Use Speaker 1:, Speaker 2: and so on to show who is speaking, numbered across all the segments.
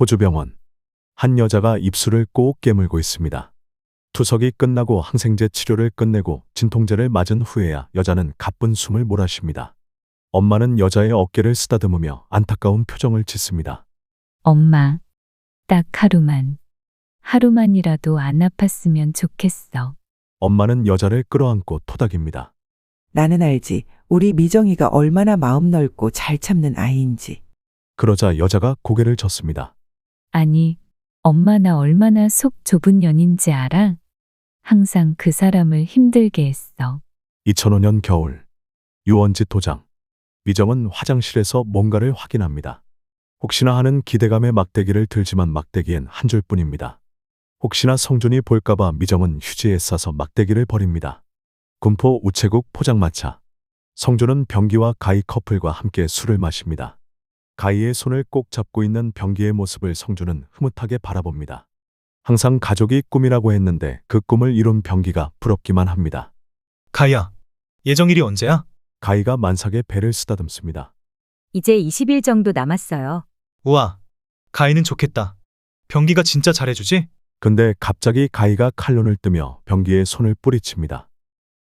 Speaker 1: 호주병원. 한 여자가 입술을 꼭 깨물고 있습니다. 투석이 끝나고 항생제 치료를 끝내고 진통제를 맞은 후에야 여자는 가쁜 숨을 몰아쉽니다. 엄마는 여자의 어깨를 쓰다듬으며 안타까운 표정을 짓습니다.
Speaker 2: 엄마, 딱 하루만, 하루만이라도 안 아팠으면 좋겠어.
Speaker 1: 엄마는 여자를 끌어안고 토닥입니다.
Speaker 3: 나는 알지. 우리 미정이가 얼마나 마음 넓고 잘 참는 아이인지.
Speaker 1: 그러자 여자가 고개를 젓습니다.
Speaker 2: 아니, 엄마 나 얼마나 속 좁은 년인지 알아? 항상 그 사람을 힘들게 했어.
Speaker 1: 2005년 겨울. 유원지 도장. 미정은 화장실에서 뭔가를 확인합니다. 혹시나 하는 기대감에 막대기를 들지만 막대기엔 한 줄뿐입니다. 혹시나 성준이 볼까봐 미정은 휴지에 싸서 막대기를 버립니다. 군포 우체국 포장마차. 성준은 병기와 가희 커플과 함께 술을 마십니다. 가희의 손을 꼭 잡고 있는 병기의 모습을 성준은 흐뭇하게 바라봅니다. 항상 가족이 꿈이라고 했는데 그 꿈을 이룬 병기가 부럽기만 합니다.
Speaker 4: 가희야, 예정일이 언제야?
Speaker 1: 가희가 만삭의 배를 쓰다듬습니다.
Speaker 5: 이제 20일 정도 남았어요.
Speaker 4: 우와, 가희는 좋겠다. 병기가 진짜 잘해주지?
Speaker 1: 근데 갑자기 가희가 칼론을 뜨며 병기의 손을 뿌리칩니다.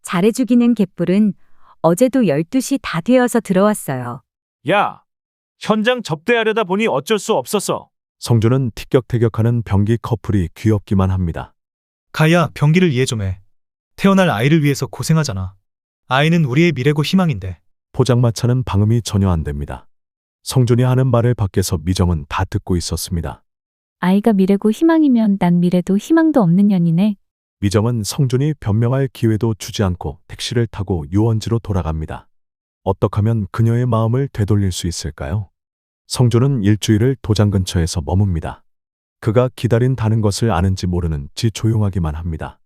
Speaker 5: 잘해주기는 개뿔은 어제도 12시 다 되어서 들어왔어요.
Speaker 6: 야, 현장 접대하려다 보니 어쩔 수 없었어.
Speaker 1: 성준은 티격태격하는 병기 커플이 귀엽기만 합니다.
Speaker 4: 가희야, 병기를 이해 좀 해. 태어날 아이를 위해서 고생하잖아. 아이는 우리의 미래고 희망인데.
Speaker 1: 포장마차는 방음이 전혀 안 됩니다. 성준이 하는 말을 밖에서 미정은 다 듣고 있었습니다.
Speaker 2: 아이가 미래고 희망이면 난 미래도 희망도 없는 년이네.
Speaker 1: 미정은 성준이 변명할 기회도 주지 않고 택시를 타고 유원지로 돌아갑니다. 어떻게 하면 그녀의 마음을 되돌릴 수 있을까요? 성준은 일주일을 도장 근처에서 머뭅니다. 그가 기다린다는 것을 아는지 모르는지 조용하기만 합니다.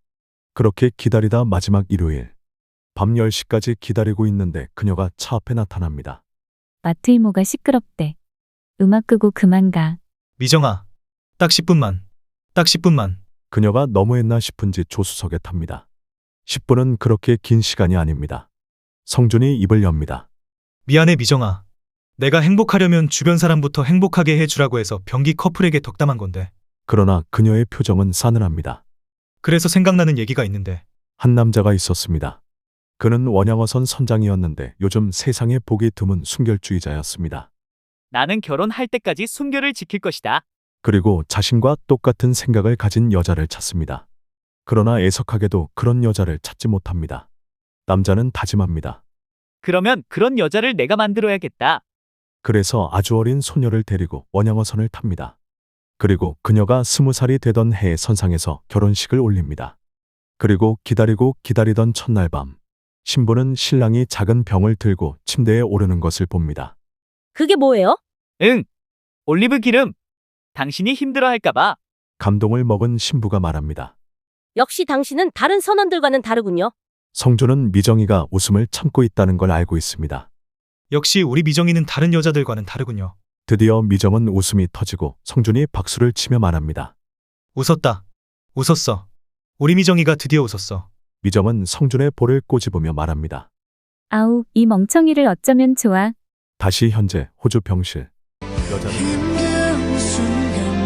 Speaker 1: 그렇게 기다리다 마지막 일요일. 밤 10시까지 기다리고 있는데 그녀가 차 앞에 나타납니다.
Speaker 2: 마트 이모가 시끄럽대. 음악 끄고 그만 가.
Speaker 4: 미정아, 딱 10분만. 딱 10분만.
Speaker 1: 그녀가 너무했나 싶은지 조수석에 탑니다. 10분은 그렇게 긴 시간이 아닙니다. 성준이 입을 엽니다.
Speaker 4: 미안해, 미정아. 내가 행복하려면 주변 사람부터 행복하게 해주라고 해서 병기 커플에게 덕담한 건데.
Speaker 1: 그러나 그녀의 표정은 싸늘합니다.
Speaker 4: 그래서 생각나는 얘기가 있는데.
Speaker 1: 한 남자가 있었습니다. 그는 원양어선 선장이었는데 요즘 세상에 보기 드문 순결주의자였습니다.
Speaker 7: 나는 결혼할 때까지 순결을 지킬 것이다.
Speaker 1: 그리고 자신과 똑같은 생각을 가진 여자를 찾습니다. 그러나 애석하게도 그런 여자를 찾지 못합니다. 남자는 다짐합니다.
Speaker 7: 그러면 그런 여자를 내가 만들어야겠다.
Speaker 1: 그래서 아주 어린 소녀를 데리고 원양어선을 탑니다. 그리고 그녀가 스무 살이 되던 해에 선상에서 결혼식을 올립니다. 그리고 기다리고 기다리던 첫날 밤, 신부는 신랑이 작은 병을 들고 침대에 오르는 것을 봅니다.
Speaker 5: 그게 뭐예요?
Speaker 7: 응. 올리브 기름. 당신이 힘들어할까봐.
Speaker 1: 감동을 먹은 신부가 말합니다.
Speaker 5: 역시 당신은 다른 선원들과는 다르군요.
Speaker 1: 성준은 미정이가 웃음을 참고 있다는 걸 알고 있습니다.
Speaker 4: 역시 우리 미정이는 다른 여자들과는 다르군요.
Speaker 1: 드디어 미정은 웃음이 터지고 성준이 박수를 치며 말합니다.
Speaker 4: 웃었다. 웃었어. 우리 미정이가 드디어 웃었어.
Speaker 1: 미정은 성준의 볼을 꼬집으며 말합니다.
Speaker 2: 아우, 이 멍청이를 어쩌면 좋아.
Speaker 1: 다시 현재 호주 병실. 여자는
Speaker 8: 힘겨운 순간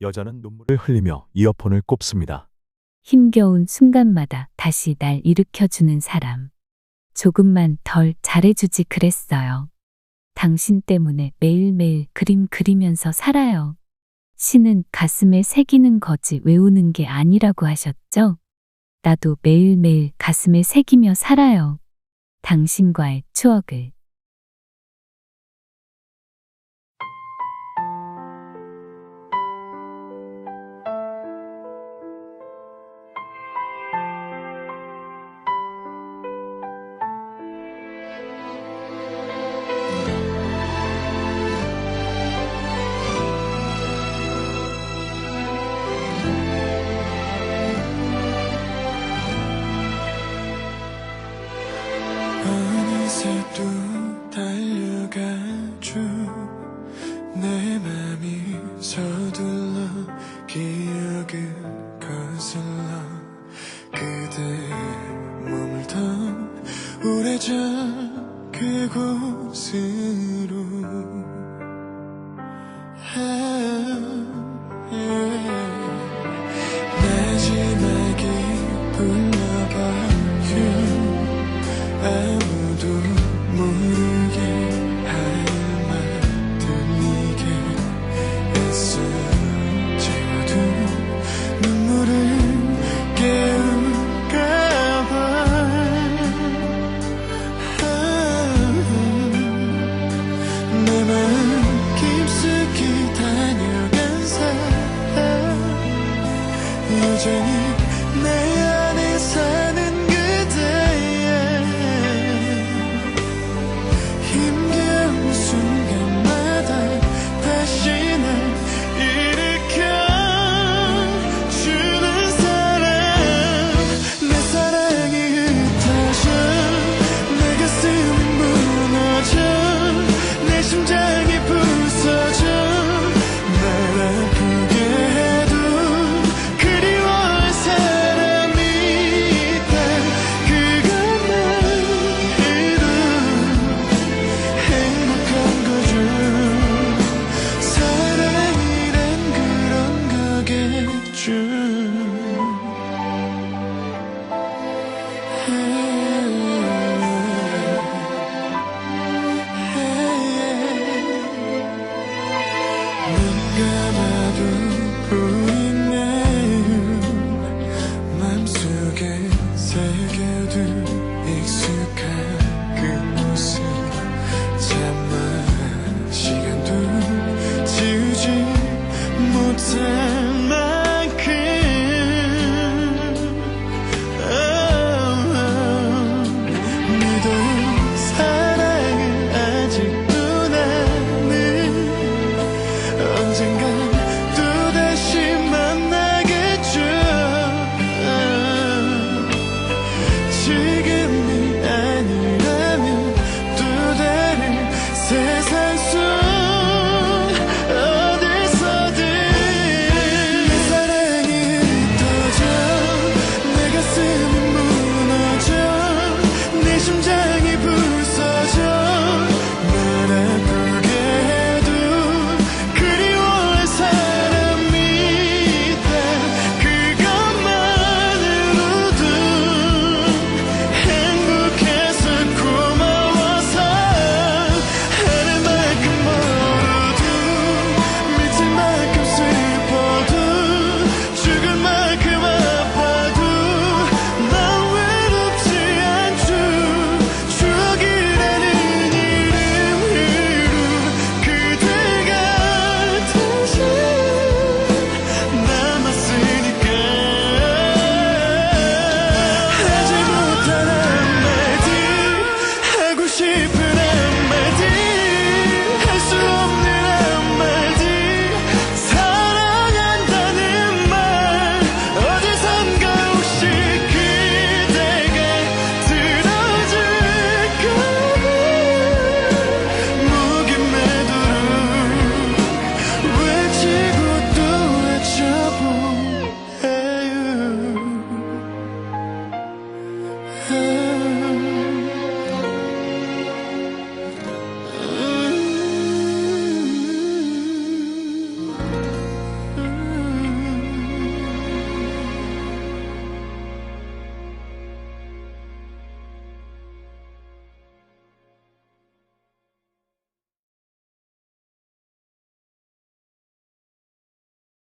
Speaker 1: 여자는 눈물을 흘리며 이어폰을 꼽습니다.
Speaker 2: 힘겨운 순간마다 다시 날 일으켜주는 사람. 조금만 덜 잘해주지 그랬어요. 당신 때문에 매일매일 그림 그리면서 살아요. 시는 가슴에 새기는 거지 외우는 게 아니라고 하셨죠? 나도 매일매일 가슴에 새기며 살아요. 당신과의 추억을.
Speaker 8: 밤이 서둘러 기억은 거슬러 그대의 몸을 더 오래전 그곳으로 아, yeah. 마지막이 불러봐요